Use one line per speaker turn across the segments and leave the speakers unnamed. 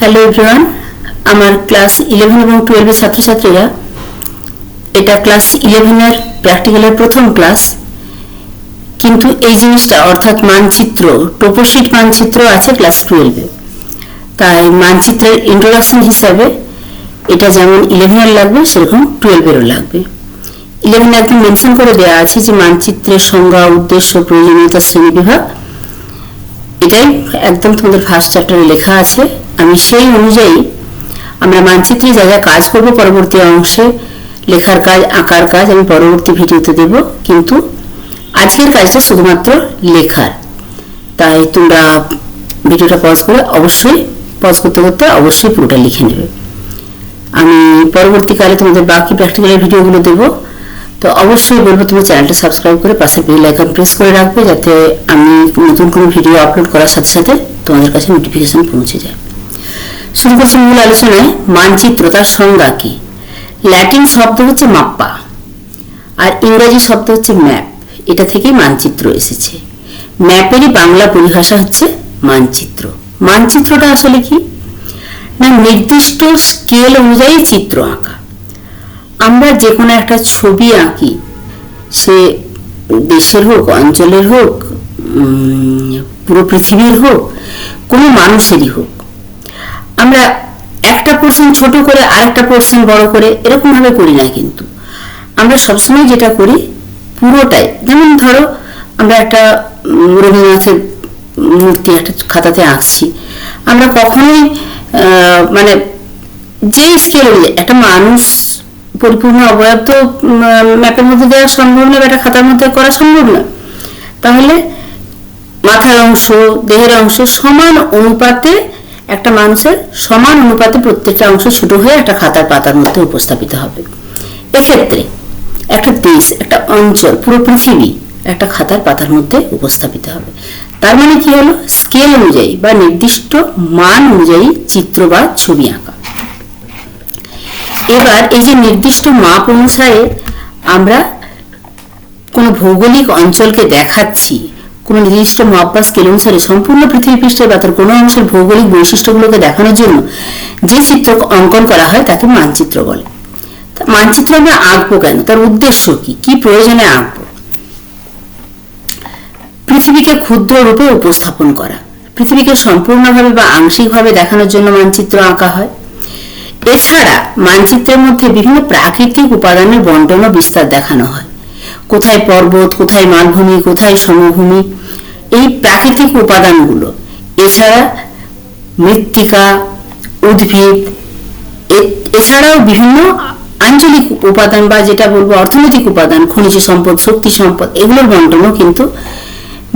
Hello everyone আমার class eleven এবং টুয়েলভের ছাত্রছাত্রীরা, এটা ক্লাস ইলেভেনের প্র্যাকটিক্যালের প্রথম ক্লাস কিন্তু এই জিনিসটা অর্থাৎ মানচিত্র টোপোশিট মানচিত্র আছে ক্লাস টুয়েলভে তাই মানচিত্রের ইন্ট্রোডাকশন হিসাবে এটা যেমন ইলেভেনের লাগবে, সেরকম টুয়েলভেরও লাগবে। ইলেভেনে একদম মেনশন করে দেওয়া আছে যে মানচিত্রের সংজ্ঞা, উদ্দেশ্য, প্রয়োজনীয়তা, শ্রেণি বিভাগ। এটাই একদম তোমাদের ফার্স্ট চ্যাপ্টারে লেখা আছে। আমি সেই অনুযায়ী আমরা মানচিত্রে যা যা কাজ করব পরবর্তী অংশে লেখার কাজ, আঁকার কাজ আমি পরবর্তী ভিডিওতে দেব। কিন্তু আজকের কাজটা শুধুমাত্র লেখার। তাই তোমরা ভিডিওটা পজ করে অবশ্যই পজ করতে করতে অবশ্যই পুরোটা লিখে নেবে। আমি পরবর্তীকালে তোমাদের বাকি প্র্যাকটিক্যালের ভিডিওগুলো দেবো। তো অবশ্যই বলব, তুমি চ্যানেলটা সাবস্ক্রাইব করে পাশে বেল আইকন প্রেস করে রাখবে যাতে আমি নতুন কোনো ভিডিও আপলোড করার সাথে সাথে তোমাদের কাছে নোটিফিকেশন পৌঁছে যায়। শুরু করছি মূল আলোচনায় মানচিত্র তার সংজ্ঞা কি? ল্যাটিন শব্দ হচ্ছে মাপ্পা, আর ইংরাজি শব্দ হচ্ছে ম্যাপ। এটা থেকেই মানচিত্র এসেছে। ম্যাপেরই বাংলা পরিভাষা হচ্ছে মানচিত্র। মানচিত্রটা আসলে কি? না, নির্দিষ্ট স্কেল অনুযায়ী চিত্র আঁকা। আমরা যে কোনো একটা ছবি আঁকি, সে দেশের হোক, অঞ্চলের হোক পুরো পৃথিবীর হোক, কোনো মানুষেরই হোক, আমরা একটা পোর্শন ছোট করে আরেকটা পোর্শন বড় করে এরকমভাবে করি না কিন্তু। আমরা সবসময় যেটা করি, পুরোটাই। যেমন ধরো, আমরা একটা রবীন্দ্রনাথের মূর্তি একটা খাতাতে আঁকছি। আমরা কখনোই মানে যে স্কেল একটা মানুষ পরিপূর্ণ অবয়ব তো ম্যাপের মধ্যে দেওয়া সম্ভব না বা একটা খাতার মধ্যে করা সম্ভব না। তাহলে মাথার অংশ, দেহের অংশ সমান অনুপাতে একটা মানুষের সমান অনুপাতে প্রত্যেকটা অংশ ছোট হয়ে একটা খাতার পাতার মধ্যে উপস্থাপিত হবে। এক্ষেত্রে একটা দেশ, একটা অঞ্চল, পুরো পৃথিবী একটা খাতার পাতার মধ্যে উপস্থাপিত হবে। তার মানে কি হলো? স্কেল অনুযায়ী বা নির্দিষ্ট মান অনুযায়ী চিত্র বা ছবি আঁকা। এবার এই যে নির্দিষ্ট মাপ অনুসারে আমরা কোনো ভৌগোলিক অঞ্চলকে দেখাচ্ছি, কোনো নির্দিষ্ট মাপ বা স্কেল অনুসারে সম্পূর্ণ পৃথিবী পৃষ্ঠে বা তার কোনো অংশের ভৌগোলিক বৈশিষ্ট্যগুলোকে দেখানোর জন্য যে চিত্র অঙ্কন করা হয় তাকে মানচিত্র বলে। মানচিত্র আমরা আঁকবো কেন? তার উদ্দেশ্য কি? কি প্রয়োজনে আঁকবো? পৃথিবীকে ক্ষুদ্র রূপে উপস্থাপন করা। পৃথিবীকে সম্পূর্ণভাবে বা আংশিকভাবে দেখানোর জন্য মানচিত্র আঁকা হয়। এছাড়া মানচিত্রের মধ্যে বিভিন্ন প্রাকৃতিক উপাদানের বন্টন ও বিস্তার দেখানো হয়। কোথায় পর্বত, কোথায় মালভূমি, কোথায় সমভূমি, এই প্রাকৃতিক উপাদানগুলো, এছাড়া মৃত্তিকা, উদ্ভিদ এছাড়াও বিভিন্ন আঞ্চলিক উপাদান বা যেটা বলব অর্থনৈতিক উপাদান, খনিজ সম্পদ, শক্তি সম্পদ, এগুলোর বন্টনও কিন্তু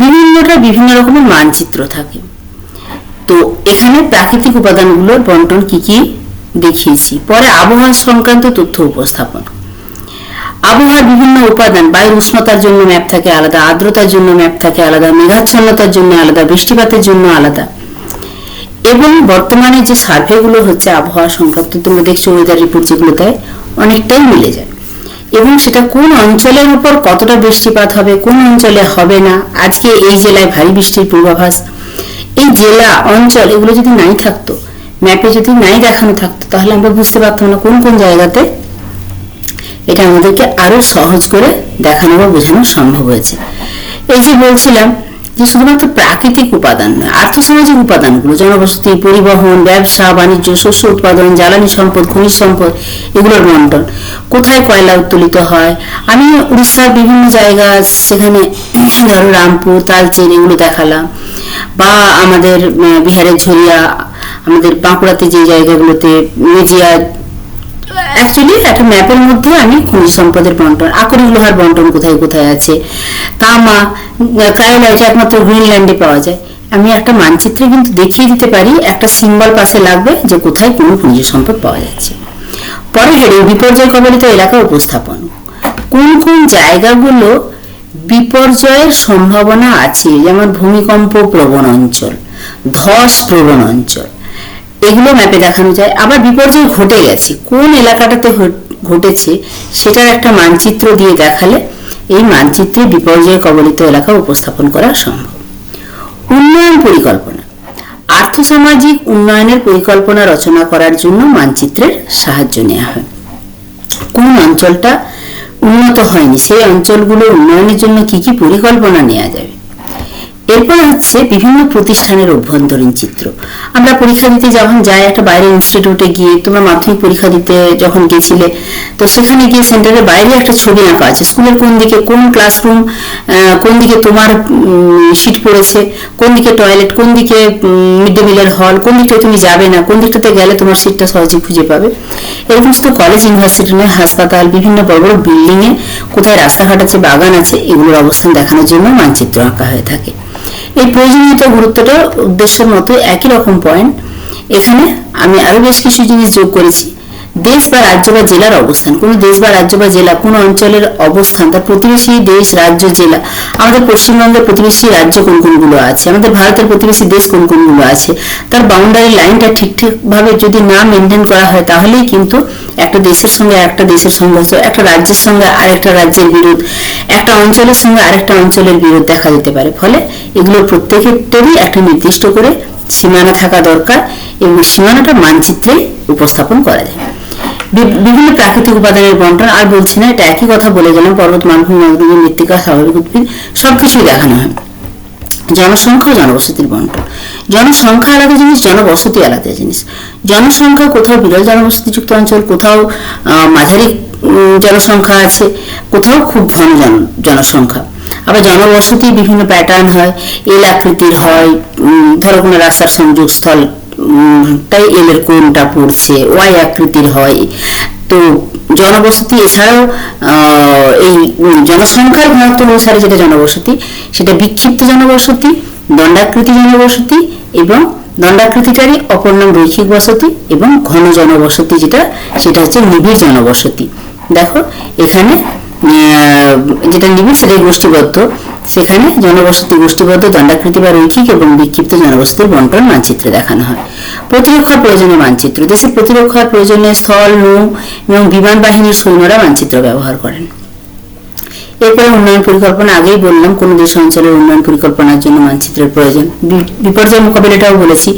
বিভিন্নটা বিভিন্ন রকমের মানচিত্র থাকে। তো এখানে প্রাকৃতিক উপাদানগুলোর বন্টন কি কি? দেখিয়েছি। পরে আবহাওয়া সংক্রান্ত তথ্য উপস্থাপন। আবহাওয়ার বিভিন্ন উপাদান, বায়ুর উষ্ণতার জন্য ম্যাপ থাকে আলাদা, আর্দ্রতার জন্য ম্যাপ থাকে আলাদা, মেঘাচ্ছন্নতার জন্য আলাদা, বৃষ্টিপাতের জন্য আলাদা। এবং বর্তমানে যে সার্ভেগুলো হচ্ছে আবহাওয়া সংক্রান্ত, তোমরা দেখছ ওয়েদার রিপোর্ট যেগুলো দেয় অনেকটাই মিলে যায়। এবং সেটা কোন অঞ্চলের উপর কতটা বৃষ্টিপাত হবে, কোন অঞ্চলে হবে না, আজকে এই জেলায় ভারী বৃষ্টির পূর্বাভাস। এই জেলা, অঞ্চল, এগুলো যদি নাই থাকতো ম্যাপে যদি নাই দেখানো থাকতো, তাহলে আমরা বুঝতে পারতাম না কোন কোন জায়গাতে এটা আমাদেরকে আরও সহজ করে দেখানো বা বোঝানো সম্ভব হয়েছে। এই যে বলছিলাম যে শুধুমাত্র প্রাকৃতিক উপাদান নয়, আর্থসামাজিক উপাদানগুলো, জনবসতি, পরিবহন, ব্যবসা, বাণিজ্য, শস্য উৎপাদন, জ্বালানি সম্পদ, খনিজ সম্পদ, এগুলোর বন্টন কোথায় কয়লা উত্তোলিত হয়? আমি উড়িষ্যার বিভিন্ন জায়গা, সেখানে ধরো রামপুর, তালচের, এগুলো দেখালাম। বা আমাদের বিহারের ঝরিয়া আমাদের বাঁকুড়াতে যে জায়গাগুলোতে মেজিয়া অ্যাকচুয়ালি একটা ম্যাপের মধ্যে আমি খনিজ সম্পদের বন্টন। আকরিক লোহার বন্টন কোথায় কোথায় আছে? তামা ক্রায়োলাইট একমাত্র গ্রিনল্যান্ডে পাওয়া যায়। আমি একটা মানচিত্রে কিন্তু দেখিয়ে দিতে পারি, একটা সিম্বল পাশে লাগবে যে কোথায় কোন খনিজ সম্পদ পাওয়া যাচ্ছে। পরে হেরে বিপর্যয় কবলিত এলাকা উপস্থাপন। কোন কোন জায়গাগুলো বিপর্যয়ের সম্ভাবনা আছে? যেমন ভূমিকম্প প্রবণ অঞ্চল, ধস প্রবণ অঞ্চল। এগুলো ম্যাপে দেখানো যায়। আবার বিপর্যয় ঘটে গেছে। কোন এলাকাটাতে ঘটেছে, সেটার একটা মানচিত্র দিয়ে দেখালে এই মানচিত্রে বিপর্যয় কবলিত এলাকা উপস্থাপন করা সম্ভব। উন্নয়ন পরিকল্পনা। আর্থসামাজিক উন্নয়নের পরিকল্পনা রচনা করার জন্য মানচিত্রের সাহায্য নেওয়া হয়। কোন অঞ্চলটা উন্নত হয়নি? সেই অঞ্চলগুলো উন্নয়নের জন্য কি কি পরিকল্পনা নেওয়া যাবে? এরপর হচ্ছে বিভিন্ন প্রতিষ্ঠানের অভ্যন্তরীণ চিত্র। আমরা পরীক্ষা দিতে যখন যাই, একটা বাইরের ইনস্টিটিউটে গিয়ে তোমরা মাধ্যমিক পরীক্ষা দিতে যখন গেছিলে, তো সেখানে গিয়ে সেন্টারের বাইরে একটা ছবি আঁকা আছে। স্কুলের কোন দিকে কোন ক্লাসরুম কোন দিকে তোমার সিট পড়েছে, কোন দিকে টয়লেট কোন দিকে মিড ডে মিলের হল কোন দিকটায় তুমি যাবে না, কোন দিকটাতে গেলে তোমার সিটটা সহজে খুঁজে পাবে। এরকম শুধু কলেজ ইউনিভার্সিটি নয়, হাসপাতাল, বিভিন্ন বড় বড় বিল্ডিংয়ে কোথায় রাস্তাঘাট আছে, বাগান আছে, এগুলোর অবস্থান দেখানোর জন্য মানচিত্র আঁকা হয়ে থাকে। এই প্রয়োজনীয়তা গুরুত্বটা উদ্দেশ্যের মতো একই রকম পয়েন্ট এখানে আমি আরও বেশ কিছু জিনিস যোগ করেছি। দেশ বা রাজ্য বা জেলার অবস্থান। কোন দেশ বা রাজ্য বা জেলা, কোন অঞ্চলের অবস্থান তার প্রতিবেশী দেশ, রাজ্য, জেলা। আমাদের পশ্চিমবঙ্গের প্রতিবেশী রাজ্য কোন কোনগুলো আছে? আমাদের ভারতের প্রতিবেশী দেশ কোন কোনগুলো আছে? তার বাউন্ডারি লাইনটা ঠিক ঠিক ভাবে যদি না মেনটেন করা হয়, তাহলেই কিন্তু একটা দেশের সঙ্গে একটা দেশের সংঘর্ষ, একটা রাজ্যের সঙ্গে আরেকটা রাজ্যের বিরোধ, একটা অঞ্চলের সঙ্গে আরেকটা অঞ্চলের বিরোধ দেখা দিতে পারে। ফলে এগুলোর প্রত্যেকেরই একটা নির্দিষ্ট করে সীমানা থাকা দরকার এবং সীমানাটা মানচিত্রে উপস্থাপন করা যায়। বিভিন্ন প্রাকৃতিক উপাদানের বন্টন, আর বলছি না, এটা একই কথা বলে গেলাম পর্বত মালভূমি নদী মৃত্তিকা, স্বাভাবিক উদ্ভিদ, সবকিছুই দেখানো হয়। জনসংখ্যা, জনবসতির বন্টন। জনসংখ্যা আলাদা জিনিস, জনবসতি আলাদা জিনিস। জনসংখ্যা কোথাও বিরল জনবসতিযুক্ত অঞ্চল, কোথাও মাঝারি জনসংখ্যা আছে, কোথাও খুব ঘন জনসংখ্যা। আবার জনবসতি বিভিন্ন প্যাটার্ন হয় এল আকৃতির হয় ধরো কোনো রাস্তার সংযোগস্থল তাই এলের কোনটা পড়ছে? ওয়াই আকৃতির হয়? তো জনবসতি এছাড়াও এই জনসংখ্যার ঘনত্ব অনুসারে যেটা জনবসতি, সেটা বিক্ষিপ্ত জনবসতি, দণ্ডাকৃতি জনবসতি এবং দণ্ডাকৃতিকারী অপর নাম রৈখিক বসতি এবং ঘন জনবসতি যেটা, সেটা হচ্ছে নিবিড় জনবসতি। দেখো, এখানে যেটা নিবিড় সেটাই গোষ্ঠীবদ্ধ। সেখানে জনবসতি গোষ্ঠীবদ্ধ, দণ্ডাকৃতি বা রৈখিক এবং বিক্ষিপ্ত জনবসতির বন্টন মানচিত্রে দেখানো হয়। প্রতিরক্ষার প্রয়োজনে মানচিত্র, দেশের প্রতিরক্ষার প্রয়োজনে স্থল, নৌ এবং বিমান বাহিনীর সৈন্যরা মানচিত্র ব্যবহার করেন। এরপরে উন্নয়ন পরিকল্পনা আগেই বললাম, কোন দেশ অঞ্চলের উন্নয়ন পরিকল্পনার জন্য মানচিত্রের প্রয়োজন। বিপর্যয় মোকাবিলাটাও বলেছি।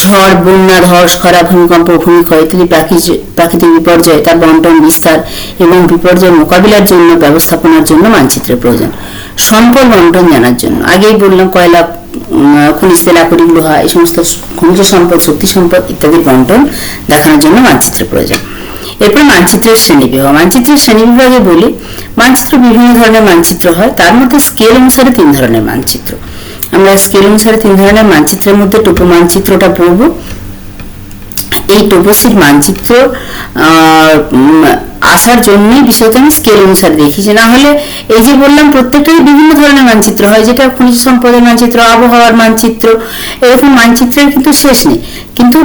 ঝড়, বন্যা, ধস, খরা, ভূমিকম্প, ভূমিক্ষয় ইত্যাদি প্রাকৃতিক বিপর্যয়, তার বন্টন, বিস্তার এবং বিপর্যয় মোকাবিলার জন্য, ব্যবস্থাপনার জন্য মানচিত্রের প্রয়োজন। সম্পদ বন্টন জানার জন্য। আগেই বললাম, কয়লা খনিজ তেল আকরিক লোহা এই সমস্ত খনিজ সম্পদ, শক্তি সম্পদ ইত্যাদির বন্টন দেখানোর জন্য মানচিত্রের প্রয়োজন। এরপর মানচিত্রের শ্রেণীবিভাগ। মানচিত্রের শ্রেণীবিভাগে বলি, মানচিত্র বিভিন্ন ধরনের মানচিত্র হয়, তার মধ্যে স্কেল অনুসারে তিন ধরনের মানচিত্র। আমরা স্কেল অনুসারে তিন ধরনের মানচিত্রের মধ্যে টোপো মানচিত্রটা পড়ব। এই টোপোসির মানচিত্র আসার জন্যই বিষয়টা আমি স্কেল অনুসারে দেখি যে না হলে এই যে বললাম প্রত্যেকটাই বিভিন্ন ধরনের মানচিত্র হয়, যেটা খনিজ সম্পদের মানচিত্র, আবহাওয়ার মানচিত্র, এরকম মানচিত্রের কিন্তু শেষ নেই। কিন্তু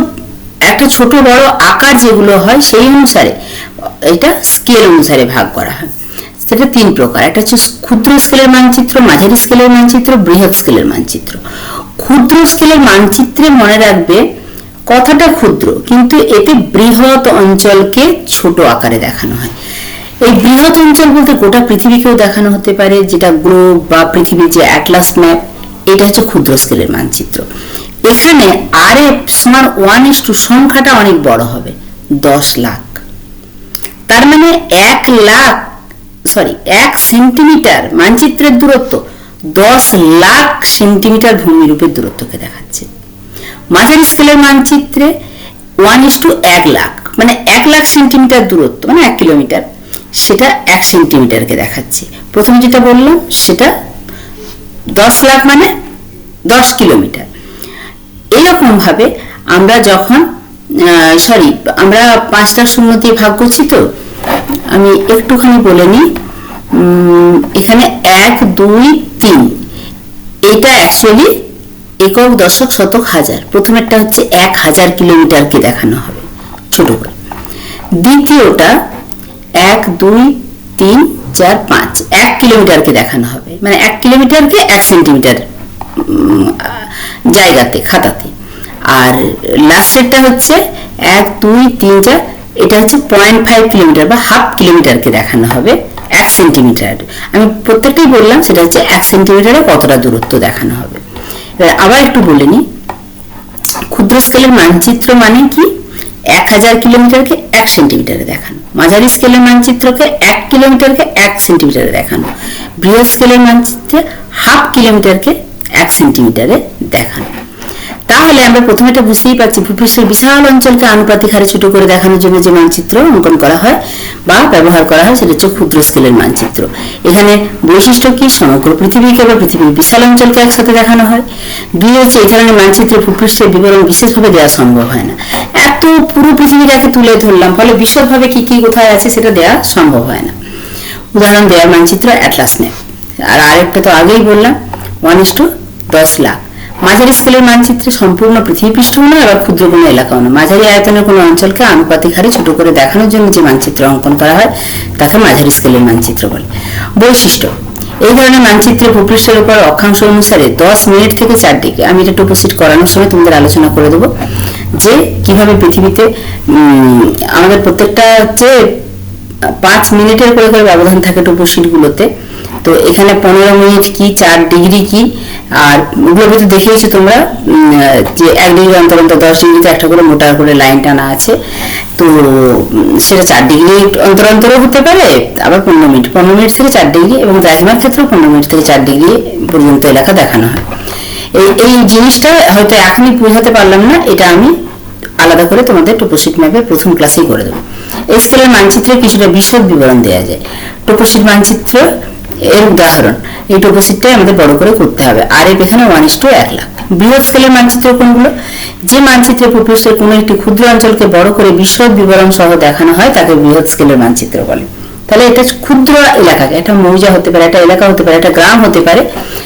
একটা ছোট বড় আকার যেগুলো হয় সেই অনুসারে, এটা স্কেল অনুসারে ভাগ করা হয়। সেটা তিন প্রকার। একটা হচ্ছে ক্ষুদ্র স্কেলের মানচিত্র, মাঝারি স্কেলের মানচিত্র, বৃহৎ স্কেলের মানচিত্র। ক্ষুদ্র স্কেলের মানচিত্রে মনে রাখবে কথাটা ক্ষুদ্র, কিন্তু এতে বৃহৎ অঞ্চলকে ছোট আকারে দেখানো হয়। এই বৃহৎ অঞ্চল বলতে গোটা পৃথিবীকেও দেখানো হতে পারে, যেটা গ্লোব বা পৃথিবীর যে অ্যাটলাস ম্যাপ এটা হচ্ছে ক্ষুদ্র স্কেলের মানচিত্র। এখানে আর এফ সমান ওয়ান ইস টু সংখ্যাটা অনেক বড় হবে, দশ লাখ। তার মানে এক লাখ সরি এক সেন্টিমিটার মানচিত্রের দূরত্ব দশ লাখ সেন্টিমিটার ভূমিরূপের দূরত্বকে দেখাচ্ছে। মাঝারি স্কেলের মানচিত্রে ওয়ান ইস টু এক লাখ মানে এক লাখ সেন্টিমিটার দূরত্ব মানে এক কিলোমিটার সেটা এক সেন্টিমিটারকে দেখাচ্ছে। প্রথমে যেটা বললাম, সেটা দশ লাখ মানে দশ কিলোমিটার এইরকম ভাবে আমরা যখন সরি আমরা পাঁচটা শূন্য দিয়ে ভাগ করছি তো, আমি একটুখানি বলে নিই এখানে এক, দুই, তিন, এটা অ্যাকচুয়ালি একক, দশক, শতক, হাজার। প্রথমেরটা হচ্ছে এক হাজার কিলোমিটারকে দেখানো হবে, ছোট করে। দ্বিতীয়টা, এক, দুই, তিন, চার, পাঁচ, এক কিলোমিটারকে দেখানো হবে। মানে এক কিলোমিটারকে এক সেন্টিমিটার জায়গাতে, খাতাতে। আর লাস্টেরটা হচ্ছে এক, দুই, তিন, চার, এটা হচ্ছে পয়েন্ট ফাইভ কিলোমিটার বা হাফ কিলোমিটারকে দেখানো হবে, এক সেন্টিমিটার আমি প্রত্যেকটাই বললাম, সেটা হচ্ছে এক সেন্টিমিটারে কতটা দূরত্ব দেখানো হবে। এবার আবার একটু বলে নিই। ক্ষুদ্র স্কেলের মানচিত্র মানে কি? এক হাজার কিলোমিটারকে এক সেন্টিমিটারে দেখানো। মাঝারি স্কেলের মানচিত্রকে এক কিলোমিটারকে এক সেন্টিমিটারে দেখানো। বৃহৎ স্কেলের মানচিত্রে হাফ কিলোমিটারকে এক সেন্টিমিটারে দেখানো। তাহলে আমরা প্রথমে এটা বুঝতেই পারছি ভূপৃষ্ঠের বিশাল অঞ্চলকে আনুপাতিক হারে ছোট করে দেখানোর জন্য যে মানচিত্র অঙ্কন করা হয় বা ব্যবহার করা হয় সেটা হচ্ছে ক্ষুদ্র স্কেলের মানচিত্র। এখানে বৈশিষ্ট্য কি? সমগ্র পৃথিবীকে বা পৃথিবীর বিশাল অঞ্চলকে একসাথে দেখানো হয়। দুই হচ্ছে এই ধরনের মানচিত্রে ভূপৃষ্ঠের বিবরণ বিশেষভাবে দেওয়া সম্ভব হয় না। এত পুরো পৃথিবীটাকে তুলে ধরলাম, ফলে বিশদভাবে কি কি কোথায় আছে সেটা দেওয়া সম্ভব হয় না। উদাহরণ, দেওয়ার মানচিত্র অ্যাটলাস ম্যাপ আর আরেকটা তো আগেই বললাম ওয়ান ইস টু দশ লাখ। মাঝারি স্কেলের মানচিত্রে সম্পূর্ণ পৃথিবী পৃষ্ঠও না আবার ক্ষুদ্র কোনো এলাকাও না মাঝারি আয়তনের কোনো অঞ্চলকে আনুপাতিক হারে ছোট করে দেখানোর জন্য যে মানচিত্র অঙ্কন করা হয়, তাকে মাঝারি স্কেলের মানচিত্র বলে। বৈশিষ্ট্য, এই ধরনের মানচিত্রে ভূপৃষ্ঠের উপর অক্ষাংশ অনুসারে দশ মিনিট থেকে চার ডিগ্রি আমি এটা টোপোসিট করানোর সময় তোমাদের আলোচনা করে দেবো, যে কীভাবে পৃথিবীতে আমাদের প্রত্যেকটা হচ্ছে পাঁচ মিনিটের করে করে ব্যবধান থাকে টোপোশিটগুলোতে তো এখানে পনেরো মিনিট কি, চার ডিগ্রি কি? আর ওগুলো কিন্তু দেখিয়েছো তোমরা যে এক ডিগ্রি অন্তর অন্তর দশ ডিগ্রিতে একটা করে মোটা করে লাইন টানা আছে। তো সেটা চার ডিগ্রি অন্তর অন্তরও হতে পারে, আবার পনেরো মিনিট। পনেরো মিনিট থেকে চার ডিগ্রি এবং দ্রাঘিমার ক্ষেত্রেও পনেরো মিনিট থেকে চার ডিগ্রি পর্যন্ত এলাকা দেখানো হয়। এই এই জিনিসটা হয়তো এখনই বোঝাতে পারলাম না, এটা আমি আলাদা করে তোমাদের টোপোশিট ম্যাপের প্রথম ক্লাসেই করে দেবো। এই স্কেলের মানচিত্রে কিছুটা বিশদ বিবরণ দেওয়া যায়। টোপোশিট মানচিত্র এর উদাহরণ এই টোপোশিটটাই আমাদের বড় করে করতে হবে। আর এর এখানে ওয়ান ইস টু এক লাখ। বৃহৎ স্কেলের মানচিত্র কোনগুলো? যে মানচিত্রে ভূপৃষ্ঠের কোনো একটি ক্ষুদ্র অঞ্চলকে বড় করে বিশদ বিবরণ সহ দেখানো হয়, তাকে বৃহৎ স্কেলের মানচিত্র বলে। তাহলে এটা ক্ষুদ্র এলাকাকে একটা মৌজা হতে পারে একটা এলাকা হতে পারে একটা গ্রাম হতে পারে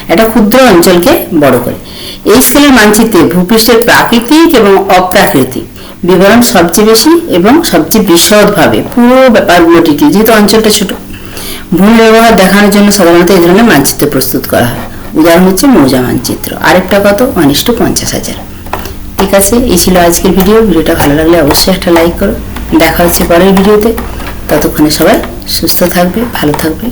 একটা ক্ষুদ্র অঞ্চলকে বড় করে। এই স্কেলের মানচিত্রে ভূপৃষ্ঠের প্রাকৃতিক এবং অপ্রাকৃতিক বিবরণ সবচেয়ে বেশি এবং সবচেয়ে বিশদভাবে পুরো ব্যাপারগুলোটিকে যেহেতু অঞ্চলটা ছোট ভূমি ব্যবহার দেখানোর জন্য সাধারণত এই ধরনের মানচিত্র প্রস্তুত করা হয়। উদাহরণ হচ্ছে মৌজা মানচিত্র। আরেকটা কত? অনিষ্ট পঞ্চাশ হাজার। ঠিক আছে, এই ছিল আজকের ভিডিও। ভিডিওটা ভালো লাগলে অবশ্যই একটা লাইক করো। দেখা হচ্ছে পরের ভিডিওতে। ততক্ষণে সবাই সুস্থ থাকবে, ভালো থাকবে।